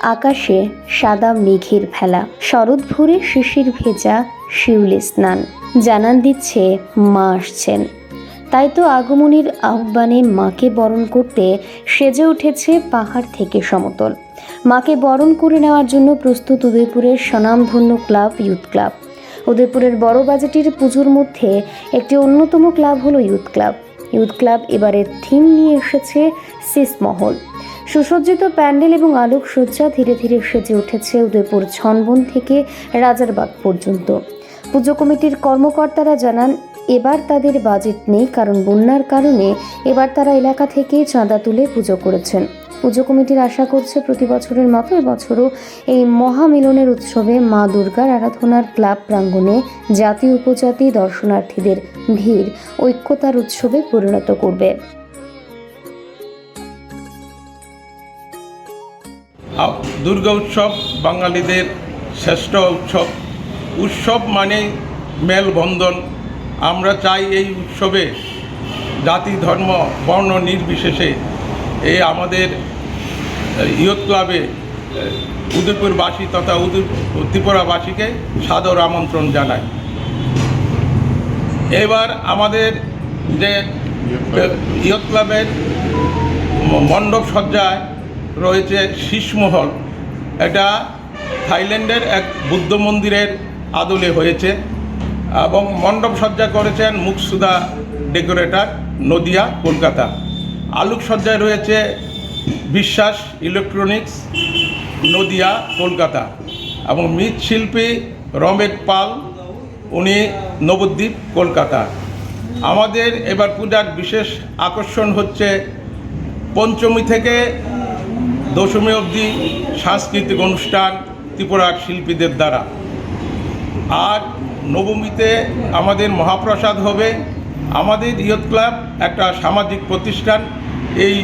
আকাশে সাদা মেঘের ভেলা। শরৎ ভোরে শিশির ভেজা শিউলি স্নান। জানান দিচ্ছে মা আসছেন। তাই তো আগমনের আহ্বানে মাকে বরণ করতে সেজে উঠেছে পাহাড় থেকে সমতল। মাকে বরণ করে নেওয়ার জন্য প্রস্তুত উদয়পুরের স্বনামধন্য ক্লাব, ইউথ ক্লাব। উদয়পুরের বড় বাজেটের পুজোর মধ্যে একটি অন্যতম ক্লাব হলো ইউথ ক্লাব। ইউথ ক্লাব এবারের থিম নিয়ে এসেছে সিসমহল। সুসজ্জিত প্যান্ডেল এবং আলোকসজ্জা ধীরে ধীরে সেজে উঠেছে উদয়পুর ছনবন থেকে রাজারবাগ পর্যন্ত। পুজো কমিটির কর্মকর্তারা জানান, এবার তাদের বাজেট নেই কারণ বন্যার কারণে এবার তারা এলাকা থেকে চাঁদা তুলে পুজো করেছেন। পুজো কমিটির আশা করছে প্রতি বছরের মতো এবছরও এই মহামিলনের উৎসবে মা দুর্গার আরাধনার ক্লাব প্রাঙ্গণে জাতি উপজাতি দর্শনার্থীদের ভিড় ঐক্যতার উৎসবে পরিণত করবে। দুর্গা উৎসব বাঙালিদের শ্রেষ্ঠ উৎসব। উৎসব মানে মেলবন্ধন। আমরা চাই এই উৎসবে জাতি, ধর্ম, বর্ণ নির্বিশেষে এই আমাদের ইয়ত ক্লাবে উদয়পুরবাসী তথা উদয় ত্রিপুরাবাসীকে সাদর আমন্ত্রণ জানাই। এবার আমাদের যে ইয়ত ক্লাবের মণ্ডপ সজ্জায় রয়েছে শীষমহল এটা থাইল্যান্ডের এক বুদ্ধ মন্দিরের আদলে হয়েছে এবং মণ্ডপ সজ্জা করেছেন মুকসুদা ডেকোরেটর নদিয়া, কলকাতা। আলোক সজ্জায় রয়েছে বিশ্বাস ইলেকট্রনিক্স, নদিয়া, কলকাতা এবং মৃৎশিল্পী রমেশ পাল, উনি নবদ্বীপ, কলকাতা। আমাদের এবার পূজার বিশেষ আকর্ষণ হচ্ছে পঞ্চমী থেকে দশমী অবধি সাংস্কৃতিক অনুষ্ঠান ত্রিপুরার শিল্পীদের দ্বারা। আর নবমীতে আমাদের মহাপ্রসাদ হবে। আমাদের ইয়ত ক্লাব একটা সামাজিক প্রতিষ্ঠান। এই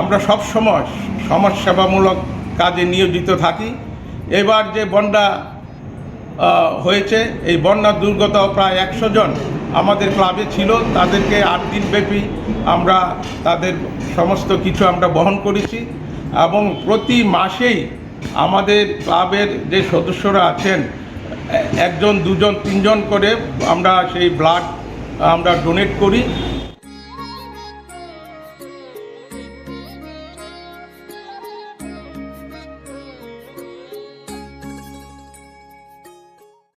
আমরা সব সময় সমাজসেবামূলক কাজে নিয়োজিত থাকি। এবার যে বন্যা হয়েছে, এই বন্যার দুর্গত প্রায় একশো জন আমাদের ক্লাবে ছিল। তাদেরকে আট দিন ব্যাপী আমরা তাদের সমস্ত কিছু আমরা বহন করেছি। এবং প্রতি মাসেই আমাদের ক্লাবের যে সদস্যরা আছেন, একজন, দুজন, তিনজন করে আমরা সেই ব্লাড আমরা ডোনেট করি।